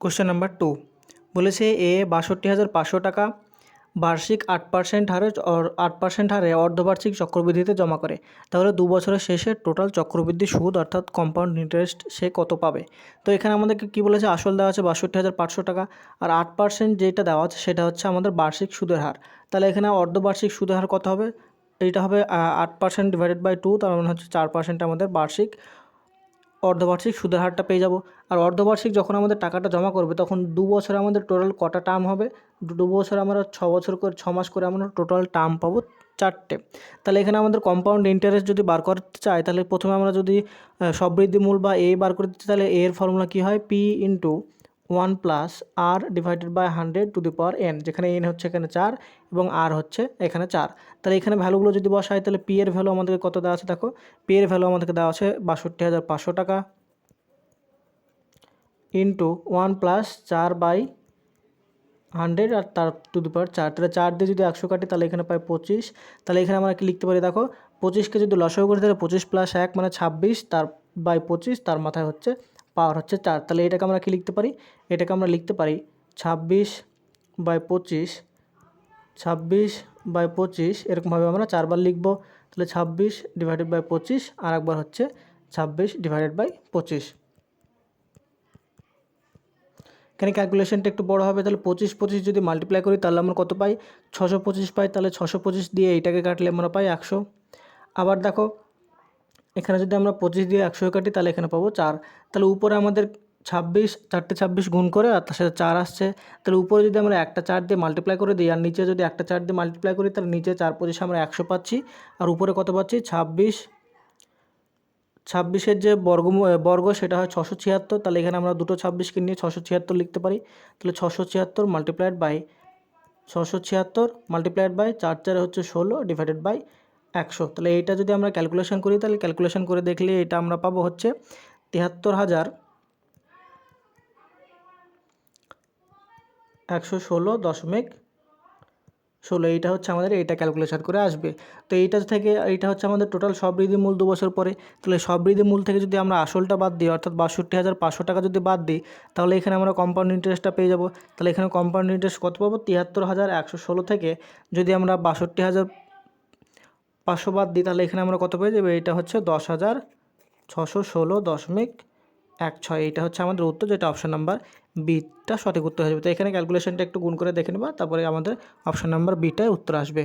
Question number two বলেছে এ বাষট্টি হাজার পাঁচশো টাকা বার্ষিক আট পার্সেন্ট হারে আট পার্সেন্ট হারে অর্ধবার্ষিক চক্রবৃদ্ধিতে জমা করে। তাহলে দু বছরের শেষে টোটাল চক্রবৃদ্ধি সুদ অর্থাৎ কম্পাউন্ড ইন্টারেস্ট সে কত পাবে? তো এখানে আমাদেরকে কী বলেছে? আসল দেওয়া আছে বাষট্টি হাজার পাঁচশো টাকা আর আট পার্সেন্ট যেটা দেওয়া আছে সেটা হচ্ছে আমাদের বার্ষিক সুদের হার। তাহলে এখানে অর্ধবার্ষিক সুদের হার কত হবে? এইটা হবে আট পার্সেন্ট ডিভাইডেড বাই টু তার মানে হচ্ছে চার পার্সেন্ট আমাদের বার্ষিক অর্ধবার্ষিক সুদের হারটা পেয়ে যাব। আর অর্ধবার্ষিক যখন আমাদের টাকাটা জমা করবে, তখন দু বছরে আমাদের টোটাল কটা টার্ম হবে? দু- বছর আমরা ছ বছর করে, ছ মাস করে আমরা টোটাল টার্ম পাবো চারটে। তাহলে এখানে আমাদের কম্পাউন্ড ইন্টারেস্ট যদি বার করতে চাই তাহলে প্রথমে আমরা যদি সব সবৃদ্ধি মূল বা এ বার করতে চাই, তাহলে এর ফর্মুলা কী হয়? P into one plus R divided by hundred to the power N, যেখানে এন হচ্ছে এখানে চার এবং আর হচ্ছে এখানে চার। তাহলে এখানে ভ্যালুগুলো যদি বসাই, তাহলে পি এর ভ্যালু আমাদেরকে কত দেওয়া আছে? দেখো, পি এর ভ্যালু আমাদেরকে দেওয়া আছে বাষট্টি হাজার পাঁচশো টাকা ইন্টু ওয়ান প্লাস চার বাই হান্ড্রেড আর তার টু দি পাওয়ার চার। তাহলে চার দিয়ে যদি একশো কাটি, তাহলে এখানে পাই পঁচিশ। তাহলে এখানে আমরা কি লিখতে পারি? দেখো, পঁচিশকে যদি লসাগু করি, তাহলে পঁচিশ প্লাস এক মানে ছাব্বিশ, তার বাই পঁচিশ, তার মাথায় হচ্ছে পাওয়ার হচ্ছে চার। তাহলে এটাকে আমরা কি লিখতে পারি? এটাকে আমরা লিখতে পারি ছাব্বিশ বাই পঁচিশ, ছাব্বিশ বাই পঁচিশ, এরকমভাবে আমরা চারবার লিখব। তাহলে ছাব্বিশ ডিভাইডেড বাই পঁচিশ আর একবার হচ্ছে ছাব্বিশ ডিভাইডেড বাই পঁচিশ। এখানে ক্যালকুলেশনটা একটু বড় হবে, তাহলে পঁচিশ পঁচিশ যদি মাল্টিপ্লাই করি, তাহলে আমরা কত পাই? ছশো পঁচিশ পাই, তাহলে ছশো পঁচিশ দিয়ে এইটাকে কাটলে আমরা পাই একশো। আবার দেখো এখানে যদি আমরা পঁচিশ দিয়ে একশো কাটি, তাহলে এখানে পাবো চার। তাহলে উপরে আমাদের ছাব্বিশ, চারটে ছাব্বিশ গুণ করে, আর তার সাথে চার আসছে। তাহলে উপরে যদি আমরা একটা চার দিয়ে মাল্টিপ্লাই করে দিই, আর নিচে যদি একটা চার দিয়ে মাল্টিপ্লাই করি, তাহলে নিচে চার পঁচিশে আমরা একশো পাচ্ছি। আর উপরে কত পাচ্ছি? ছাব্বিশ। ছাব্বিশের যে বর্গ বর্গ, সেটা হয় ছশো ছিয়াত্তর। তাহলে এখানে আমরা দুটো ছাব্বিশকে নিয়ে ছশো ছিয়াত্তর লিখতে পারি। তাহলে ছশো ছিয়াত্তর মাল্টিপ্লাইড বাই ছশো ছিয়াত্তর মাল্টিপ্লাইড বাই চার চারে হচ্ছে ষোলো ডিভাইডেড বাই একশো। তাহলে এইটা যদি আমরা ক্যালকুলেশন করি, তাহলে ক্যালকুলেশন করে দেখলে এটা আমরা পাবো হচ্ছে তিয়াত্তর হাজার একশো ষোলো দশমিক ষোলো। এইটা হচ্ছে আমাদের, এইটা ক্যালকুলেশন করে আসবে। তো এইটা থেকে, এইটা হচ্ছে আমাদের টোটাল সবৃদ্ধি মূল দু বছর পরে। তাহলে সবৃদ্ধি মূল থেকে যদি আমরা আসলটা বাদ দিই, অর্থাৎ বাষট্টি হাজার পাঁচশো টাকা যদি বাদ দিই, তাহলে এখানে আমরা কম্পাউন্ড ইন্টারেস্টটা পেয়ে যাব। তাহলে এখানে কম্পাউন্ড ইন্টারেস্ট কত পাবো? তিয়াত্তর হাজার একশো ষোলো থেকে যদি আমরা বাষট্টি হাজার পাঁচশো বাদ দিই, তাহলে এখানে আমরা কত পেয়ে যাব? এটা হচ্ছে দশ হাজার ছশো ষোলো দশমিক এক ছয়। এইটা হচ্ছে আমাদের উত্তর, যেটা অপশান নাম্বার বিটা সঠিক উত্তর হয়ে যাবে। তো এখানে ক্যালকুলেশনটা একটু গুণ করে দেখে নেবা, তারপরে আমাদের অপশান নাম্বার বিটায় উত্তর আসবে।